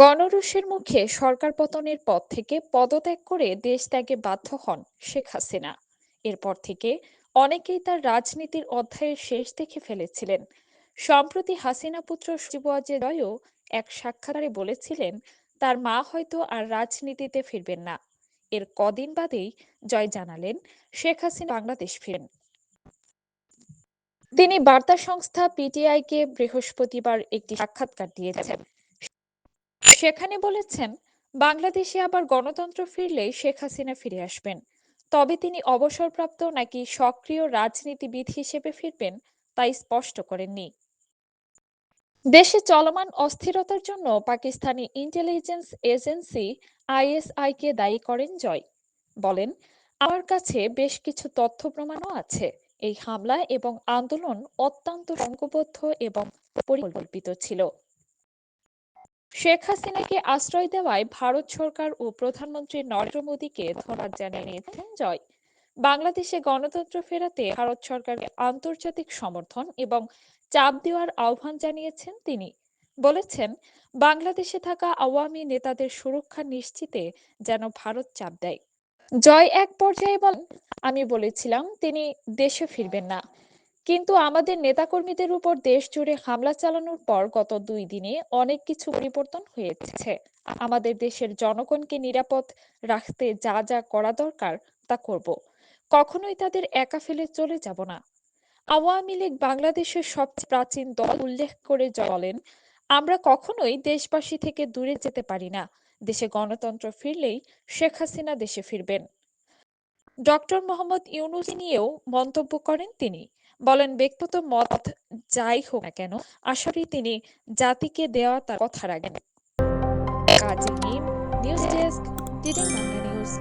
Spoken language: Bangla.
গণরোষের মুখে সরকার পতনের পর থেকে পদত্যাগ করে দেশ ত্যাগে বাধ্য হন শেখ হাসিনা। এরপর থেকে অনেকেই তার রাজনীতির অধ্যায়ের শেষ দেখে ফেলেছিলেন। সম্প্রতি হাসিনা পুত্র ওয়াজেদও এক সাক্ষাৎকারে বলেছিলেন, তার মা হয়তো আর রাজনীতিতে ফিরবেন না। এর কদিন বাদেই জয় জানালেন শেখ হাসিনা বাংলাদেশ ফিরেন। তিনি বার্তা সংস্থা পিটিআইকে বৃহস্পতিবার একটি সাক্ষাৎকার দিয়েছেন। সেখানে বলেছেন, বাংলাদেশে আবার গণতন্ত্র ফিরলে শেখ হাসিনা ফিরে আসবেন। তবে তিনি অবসরপ্রাপ্ত নাকি সক্রিয় রাজনীতিবিদ হিসেবে ফিরবেন তা স্পষ্ট করেননি। দেশে চলমান অস্থিরতার জন্য পাকিস্তানি ইন্টেলিজেন্স এজেন্সি আইএসআইকে দায়ী করেন জয়। বলেন, আমার কাছে বেশ কিছু তথ্য প্রমাণও আছে। এই হামলা এবং আন্দোলন অত্যন্ত সংঘবদ্ধ এবং পরিকল্পিত ছিল। শেখ হাসিনাকে আশ্রয় দেওয়ায় ভারত সরকার ও প্রধানমন্ত্রী নরেন্দ্র মোদীকে ধন্যবাদ জানিয়েছেন জয়। বাংলাদেশে গণতন্ত্র ফেরাতে ভারত সরকারকে আন্তর্জাতিক সমর্থন এবং চাপ দেওয়ার আহ্বান জানিয়েছেন তিনি। বলেছেন, বাংলাদেশে থাকা আওয়ামী নেতাদের সুরক্ষা নিশ্চিতে যেন ভারত চাপ দেয়। জয় এক পর্যায়ে বলেন, আমি বলেছিলাম, তিনি দেশে ফিরবেন না। কিন্তু আমাদের নেতাকর্মীদের উপর দেশ জুড়ে হামলা চালানোর পর গত দুই দিনে অনেক কিছু পরিবর্তন হয়েছে। আমাদের দেশের জনগণকে নিরাপদ রাখতে যা যা করা দরকার তা করব। কখনোই তাদের একা ফেলে চলে যাব না। আওয়ামী লীগ বাংলাদেশের সবচেয়ে প্রাচীন দল উল্লেখ করে বলেন, আমরা কখনোই দেশবাসী থেকে দূরে যেতে পারি না। দেশে গণতন্ত্র ফিরলেই শেখ হাসিনা দেশে ফিরবেন। ডক্টর মোহাম্মদ ইউনুস নিয়েও মন্তব্য করেন তিনি। বলেন, ব্যক্তিগত মত যাই হোক না কেন আসলে তিনি জাতিকে দেওয়া তার কথা রাখেন। Kazi news desk Bangla news.